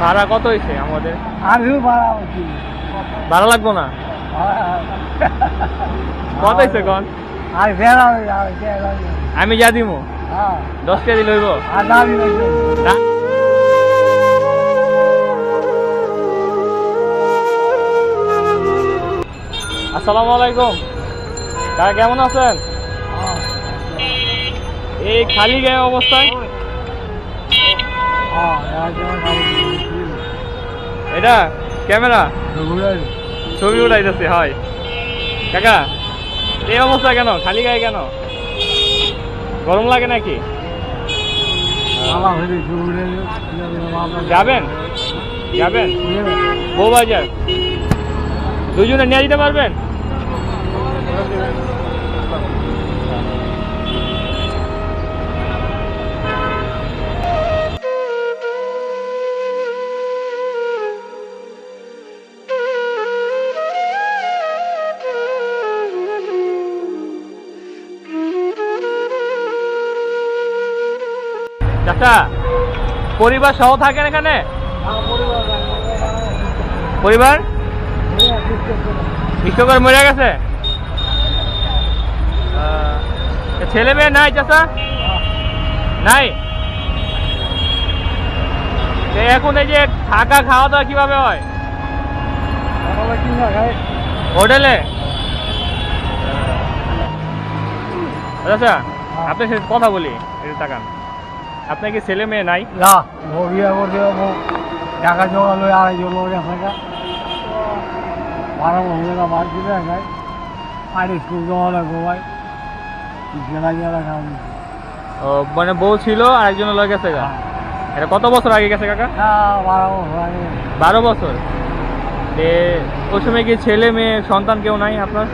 ভাড়া কত হয়েছে আমাদের? আমিও ভাড়া হচ্ছি ভাড়া লাগবো না? কত হয়েছে কন? হয়ে আমি যা দিমু। হ্যাঁ। দশ কেজি লইব? দাবি আসসালামু আলাইকুম। কাকা কেমন আছেন? এই খালি গায়ে অবস্থায়? এটা ক্যামেরা? ছবি উঠাইতেছে হয়। কাকা এই অবস্থা কেন? খালি গায়ে কেন? গরম লাগে নাকি? যাবেন? যাবেন? বউবাজার দুজনে নিয়ে যেতে পারবেন? চাচা পরিবার সহ থাকেন এখানে? পরিবার? বিশ্বকর মরে গেছে? ছেলে মেয়ে নাই চাচা? নাই? এখন এই যে থাকা খাওয়া দাওয়া কীভাবে হয়? হোটেলে? আচ্ছা সাথে কথা বলি, একটু তাকান। আপনার কি ছেলে মেয়ে নাই? না ভরিয়া ভরিয়া টাকা জমা লই আড়াইশো লোক টাকা বারো হয়ে না মার দিলে নাই আর স্কুল জমা লাগবো ভাই। জেলা জেলা ও মানে বউ ছিল আর একজন লয়ে গেছে গা? এটা কত বছর আগে গেছে কাকা? বারো বছর আগে বারো বছর? ওই সময় কি ছেলে মেয়ে সন্তান কেউ নাই আপনার?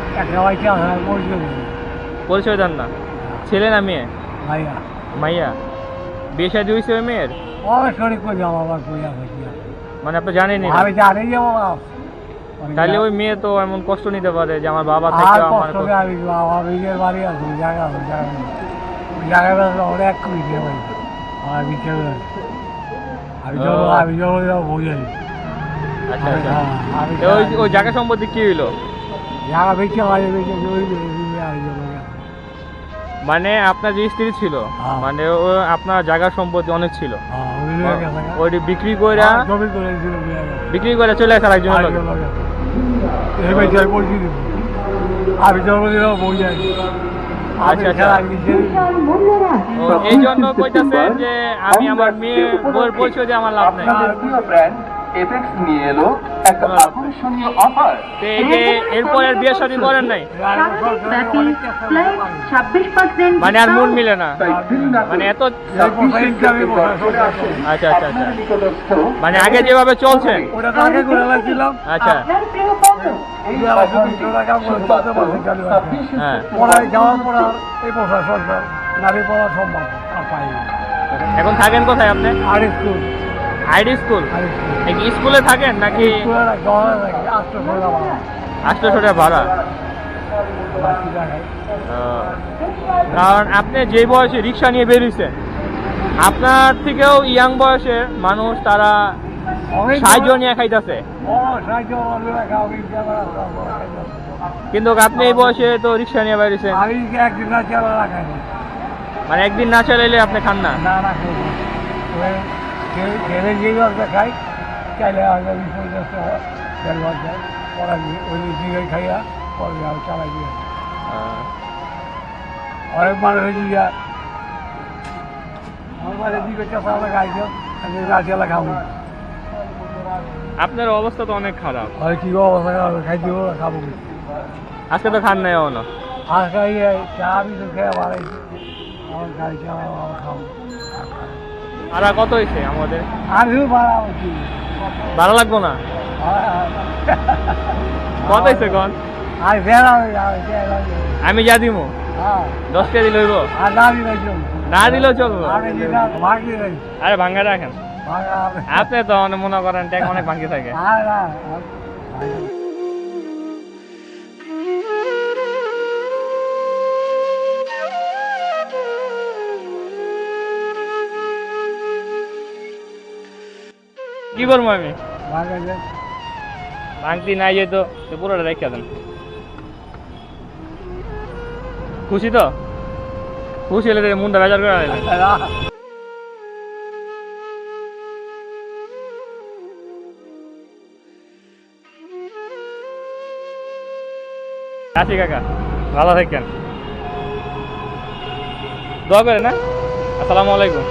পরিচয় দেন। না। ছেলে না মেয়ে? ভাইয়া মাইয়া? বিয়ে শাদী হয়েছে ওই মেয়ের? যাব আবার কই মানে আপনি আমি জানি তাহলে ওই মেয়ে তো এমন কষ্ট নিতে পারে যে আমার বাবা আর থেকে আমার কষ্ট করে আমি আমার নিজের বাড়ি আছে ওই জায়গা আছে জায়গা। জায়গাটা অনেক কমে দিয়ে পারি আমার বিকেল আমি চলো আমি চলো যাব আচ্ছা আচ্ছা। ওই ওই জায়গা সম্পত্তি কি হইল? জায়গা বেঁচে ওই চলো মানে আপনার যে স্ত্রী ছিল হ্যাঁ। মানে ও আপনার জায়গা সম্পত্তি অনেক ছিল হ্যাঁ ওইটি বিক্রি কইরা করে বিক্রি করে চলে আসে আরেকজন আরেক লোকে। লোক আছে। এই বেঁচে আমি আচ্ছা, আচ্ছা। এই জন্য কইতাছে যে আমি আমার মেয়ে বউয়ের পরিচয় দিয়ে আমার লাভ নাই ভারতীয় নিয়ে এলো করেন নাই? মানে আর মন মিলে না? মানে এত আচ্ছা আচ্ছা আচ্ছা। মানে আগে যেভাবে লাগছিলাম আচ্ছা। হ্যাঁ। এখন থাকেন কোথায় আপনি? আর আইডি স্কুল? স্কুল। থাকেন নাকি আটশো টাকা ভাড়া। কারণ আপনি যে বয়সে রিক্সা নিয়ে বেরিয়েছেন আপনার থেকেও ইয়াং বয়সের মানুষ তারা সাহায্য নিয়ে খাইতেছে। কিন্তু আপনি এই বয়সে তো রিক্সা নিয়ে বেরিয়েছেন। মানে একদিন না চালাইলে আপনি খান না? খেলে- খেলে যে খাই চাইলে হয়তো ভাত যায় পরে আমি ওই দিকে খাইয়া পরে আমি চালাই দিয়ে অনেক মানুষ যা আমার চাষা খাইছো আমি রাজিয়ালা খাব আপনার অবস্থা তো অনেক খারাপ। আর কি অবস্থা খাব খাই দিব খাব আজকে তো খান নাই আর খাই এই চা বিস্কুট খেয়ে বাড়াইছি। আমার খাই চা খাব ভাড়া কত হয়েছে আমাদের? আমিও ভাড়া হচ্ছি ভাড়া লাগবো না? কত হয়েছে কন? আর ভেড়া হয়ে হয়ে। আমি যা দিমু। হ্যাঁ। দশ কেজি লইব? না দিলে না দিলেও চলবো। আরে ভাঙ্গা রাখেন। আপনি তো অনেক মনে করেন ট্যাগ অনেক ভাঙ্গি থাকে। কি করব আমি? ভাঙা ভাঙতি নাই যেত তো পুরোটা রেখে দেন। খুশি তো? খুশি হলে তো মনটা বেজার করে দিলেন আছি কাকা ভালো থাকেন। দোয়া করে না আসসালামু আলাইকুম।